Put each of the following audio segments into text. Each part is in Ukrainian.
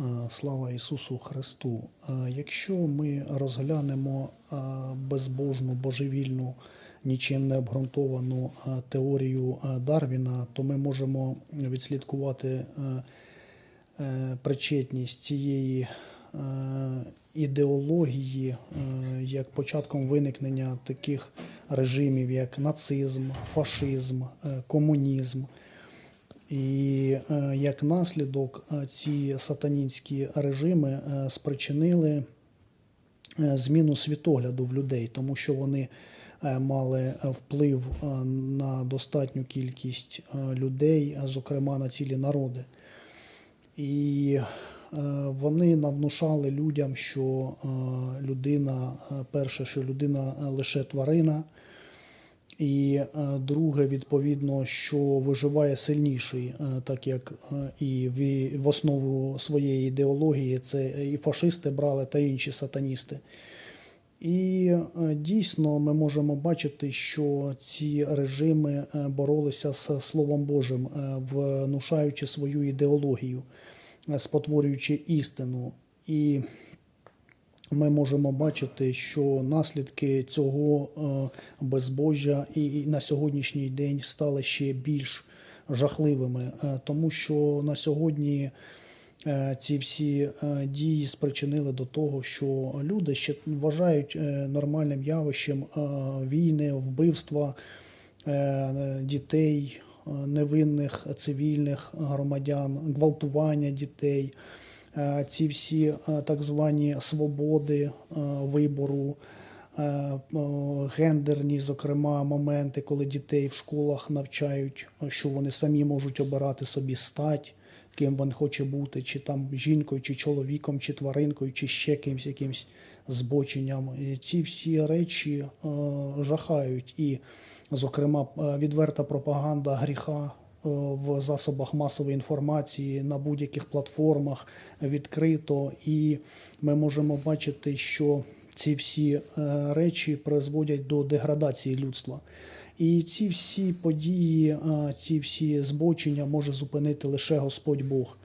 Е, Слава Ісусу Христу! Е, Якщо ми розглянемо е, безбожну, божевільну, нічим не обґрунтовану теорію Дарвіна, то ми можемо відслідкувати причетність цієї ідеології як початком виникнення таких режимів, як нацизм, фашизм, комунізм. І е, як наслідок е, ці сатанінські режими е, спричинили зміну світогляду в людей, тому що вони мали вплив на достатню кількість людей, зокрема на цілі народи. І вони навнушали людям, що людина, перше, що людина лише тварина. І е, друге, відповідно, що виживає сильніший, е, так як е, і в, основу своєї ідеології це і фашисти брали, та інші сатаністи. І дійсно ми можемо бачити, що ці режими боролися з Словом Божим, внушаючи свою ідеологію, спотворюючи істину. І ми можемо бачити, що наслідки цього е, безбожжя і на сьогоднішній день стали ще більш жахливими, е, тому що на сьогодні е, ці всі дії спричинили до того, що люди ще вважають нормальним явищем війни, вбивства дітей, невинних цивільних громадян, гвалтування дітей ці всі е, так звані свободи е, вибору, е, е, гендерні, зокрема, моменти, коли дітей в школах навчають, е, що вони самі можуть обирати собі стать, ким він хоче бути, чи там жінкою, чи чоловіком, чи тваринкою, чи ще кимсь якимсь збоченням. Ці всі речі е, жахають. І, зокрема, е, відверта пропаганда гріха е, в засобах масової інформації на будь-яких платформах відкрито, і ми можемо бачити, що ці всі е, речі призводять до деградації людства. І ці всі події, е, ці всі збочення може зупинити лише Господь Бог.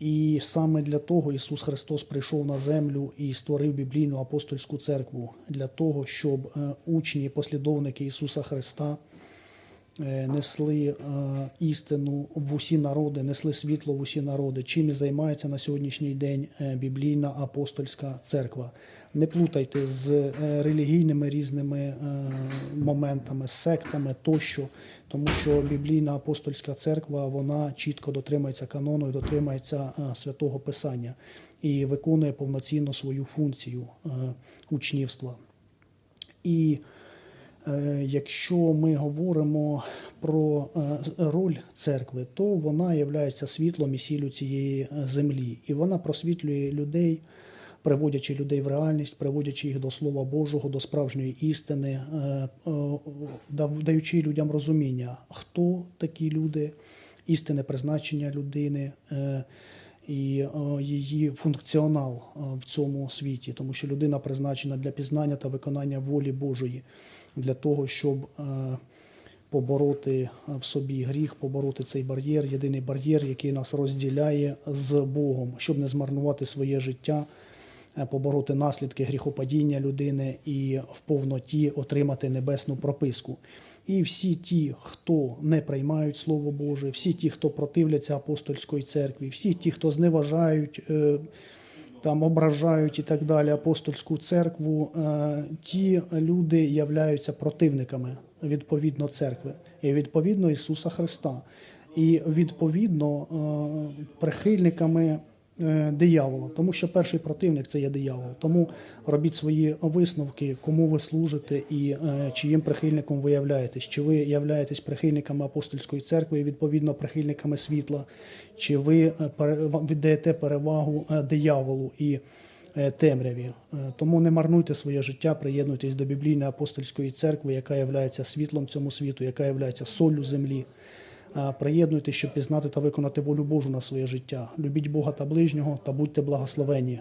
І саме для того Ісус Христос прийшов на землю і створив біблійну апостольську церкву для того, щоб е, учні, послідовники Ісуса Христа е, несли е, істину в усі народи, несли світло в усі народи, чим і займається на сьогоднішній день е, біблійна апостольська церква. Не плутайте з е, релігійними різними е, моментами, сектами тощо, тому що біблійна апостольська церква вона чітко дотримується канону і дотримується е, святого Писання і виконує повноцінно свою функцію е, учнівства. І Е, Якщо ми говоримо про е, роль церкви, то вона є світлом і сіллю цієї е, землі, і вона просвітлює людей, приводячи людей в реальність, приводячи їх до Слова Божого, до справжньої істини, е, е, даючи людям розуміння, хто такі люди, істинне призначення людини. І е, її функціонал е, в цьому світі, тому що людина призначена для пізнання та виконання волі Божої, для того, щоб е, побороти в собі гріх, побороти цей бар'єр, єдиний бар'єр, який нас розділяє з Богом, щоб не змарнувати своє життя, побороти наслідки гріхопадіння людини і в повноті отримати небесну прописку. І всі ті, хто не приймають Слово Боже, всі ті, хто противляться апостольської церкві, всі ті, хто зневажають. е, там ображають і так далі апостольську церкву, е, ті люди являються противниками відповідно церкви і відповідно Ісуса Христа, і відповідно е, прихильниками диявола, тому що перший противник це є диявол. Тому робіть свої висновки, кому ви служите і е, чиїм прихильником ви являєтесь. Чи ви являєтесь прихильниками апостольської церкви, і відповідно прихильниками світла, чи ви е, віддаєте перевагу е, дияволу і е, темряві. Е, Тому не марнуйте своє життя, приєднуйтесь до біблійної апостольської церкви, яка є світлом цьому світу, яка є соллю землі. Приєднуйтесь, щоб пізнати та виконати волю Божу на своє життя. Любіть Бога та ближнього та будьте благословені.